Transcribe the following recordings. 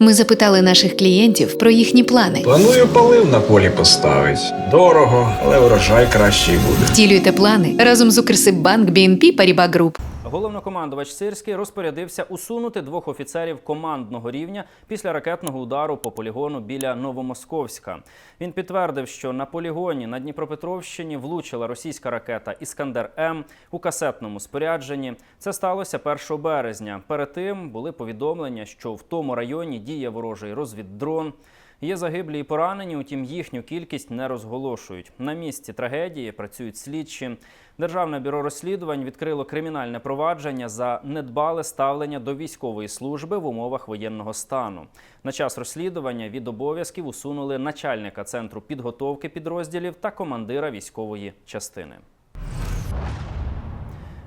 Ми запитали наших клієнтів про їхні плани. Планую полив на полі поставить. Дорого, але врожай кращий буде. Втілюйте плани разом з Укрсиббанк BNP Paribas Group. Головнокомандувач Сирський розпорядився усунути двох офіцерів командного рівня після ракетного удару по полігону біля Новомосковська. Він підтвердив, що на полігоні на Дніпропетровщині влучила російська ракета Іскандер М у касетному спорядженні. Це сталося 1 березня. Перед тим були повідомлення, що в тому районі діє ворожий розвіддрон. Є загиблі і поранені, утім їхню кількість не розголошують. На місці трагедії працюють слідчі. Державне бюро розслідувань відкрило кримінальне провадження за недбале ставлення до військової служби в умовах воєнного стану. На час розслідування від обов'язків усунули начальника центру підготовки підрозділів та командира військової частини.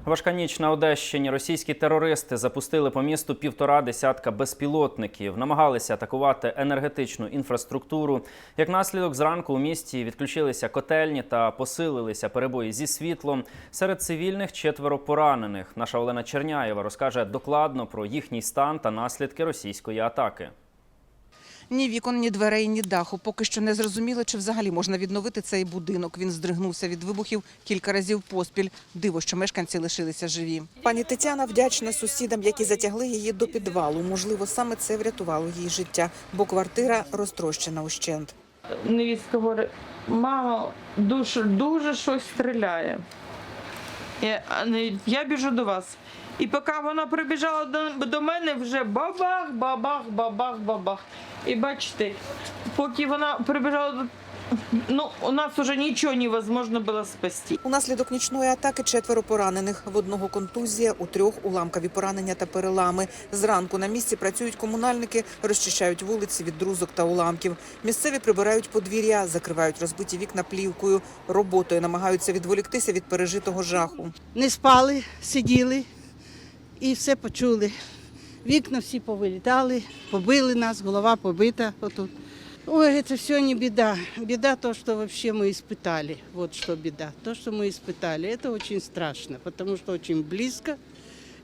Важка ніч на Одещині. Російські терористи запустили по місту півтора десятка безпілотників, намагалися атакувати енергетичну інфраструктуру. Як наслідок, зранку у місті відключилися котельні та посилилися перебої зі світлом. Серед цивільних четверо поранених. Наша Олена Черняєва розкаже докладно про їхній стан та наслідки російської атаки. Ні вікон, ні дверей, ні даху. Поки що не зрозуміло, чи взагалі можна відновити цей будинок. Він здригнувся від вибухів кілька разів поспіль. Диво, що мешканці лишилися живі. Пані Тетяна вдячна сусідам, які затягли її до підвалу. Можливо, саме це врятувало її життя, бо квартира розтрощена ущент. невістка говорить, мамо, дуже, дуже щось стріляє. Не- я біжу до вас. І поки вона прибіжала до, до мене, вже бабах, бабах, бабах, бабах. І бачите, поки вона прибіжала до. Ну, у нас вже нічого невозможно було спасти. Унаслідок нічної атаки четверо поранених. В одного контузія, у трьох уламкові поранення та перелами. Зранку на місці працюють комунальники, розчищають вулиці від друзок та уламків. Місцеві прибирають подвір'я, закривають розбиті вікна плівкою. Роботою намагаються відволіктися від пережитого жаху. не спали, сиділи і все почули. Вікна всі повилітали, побили нас, голова побита отут. Ой, це все не беда. Беда то, что вообще мы испытали. Вот что беда. То, что мы испытали, это очень страшно, потому что очень близко,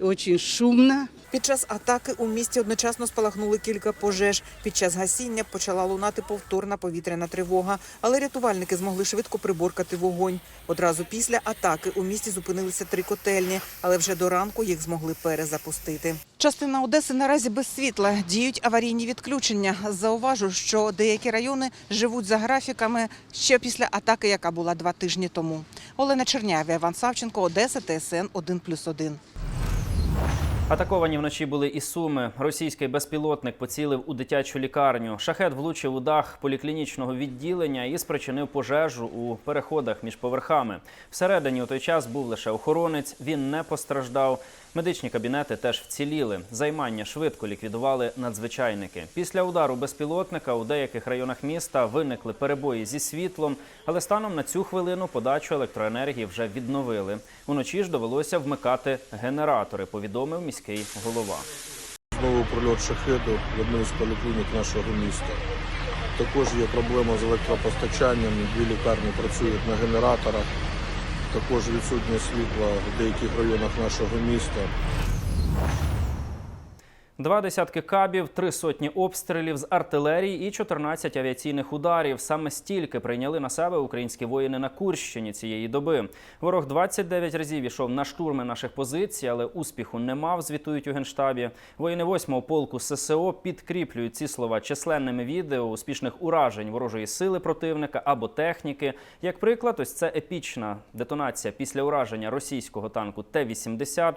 и очень шумно. Під час атаки у місті одночасно спалахнули кілька пожеж. Під час гасіння почала лунати повторна повітряна тривога, але рятувальники змогли швидко приборкати вогонь. Одразу після атаки у місті зупинилися три котельні, але вже до ранку їх змогли перезапустити. Частина Одеси наразі без світла. Діють аварійні відключення. Зауважу, що деякі райони живуть за графіками ще після атаки, яка була два тижні тому. Олена Черняєва, Іван Савченко, Одеса, ТСН 1+,1. Атаковані вночі були і суми. Російський безпілотник поцілив у дитячу лікарню. Шахет влучив у дах поліклінічного відділення і спричинив пожежу у переходах між поверхами. Всередині у той час був лише охоронець. Він не постраждав. Медичні кабінети теж вціліли. Займання швидко ліквідували надзвичайники. Після удару безпілотника у деяких районах міста виникли перебої зі світлом, але станом на цю хвилину подачу електроенергії вже відновили. Уночі ж довелося вмикати генератори. Повідомив міський голова. Знову прильот шахеду в одну із поліклінік нашого міста. Також є проблема з електропостачанням. Дві лікарні працюють на генераторах. Також відсутнє світла в деяких районах нашого міста. Два десятки кабів, три сотні обстрілів з артилерії і 14 авіаційних ударів. Саме стільки прийняли на себе українські воїни на Курщині цієї доби. Ворог 29 разів ішов на штурми наших позицій, але успіху не мав. Звітують у генштабі. Воїни 8-го полку ССО підкріплюють ці слова численними відео успішних уражень ворожої сили противника або техніки. Як приклад, ось це епічна детонація після ураження російського танку Т-80.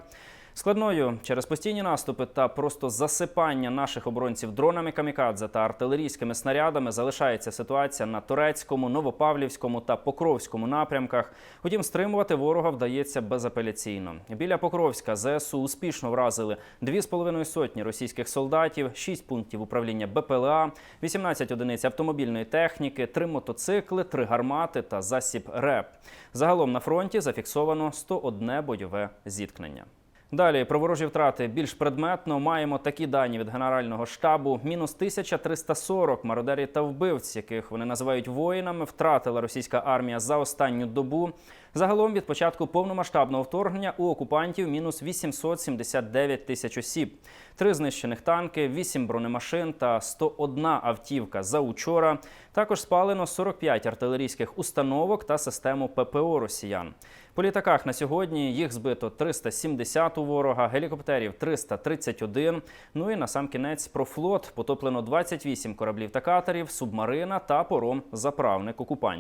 Складною через постійні наступи та просто засипання наших оборонців дронами камікадзе та артилерійськими снарядами залишається ситуація на турецькому, новопавлівському та покровському напрямках. Утім, стримувати ворога вдається безапеляційно. Біля Покровська ЗСУ успішно вразили дві з половиною сотні російських солдатів, шість пунктів управління БПЛА, 18 одиниць автомобільної техніки, три мотоцикли, три гармати та засіб РЕП. Загалом на фронті зафіксовано 101 бойове зіткнення. Далі про ворожі втрати більш предметно маємо такі дані від Генерального штабу: мінус 1340 мародерів та вбивць, яких вони називають воїнами, втратила російська армія за останню добу. Загалом від початку повномасштабного вторгнення у окупантів мінус 879 тисяч осіб. три знищених танки, 8 бронемашин та 101 автівка за учора. Також спалено 45 артилерійських установок та систему ППО росіян. По літаках на сьогодні їх збито 370 у ворога, гелікоптерів 331. Ну і на сам кінець про флот потоплено 28 кораблів та катерів, субмарина та пором заправник окупантів.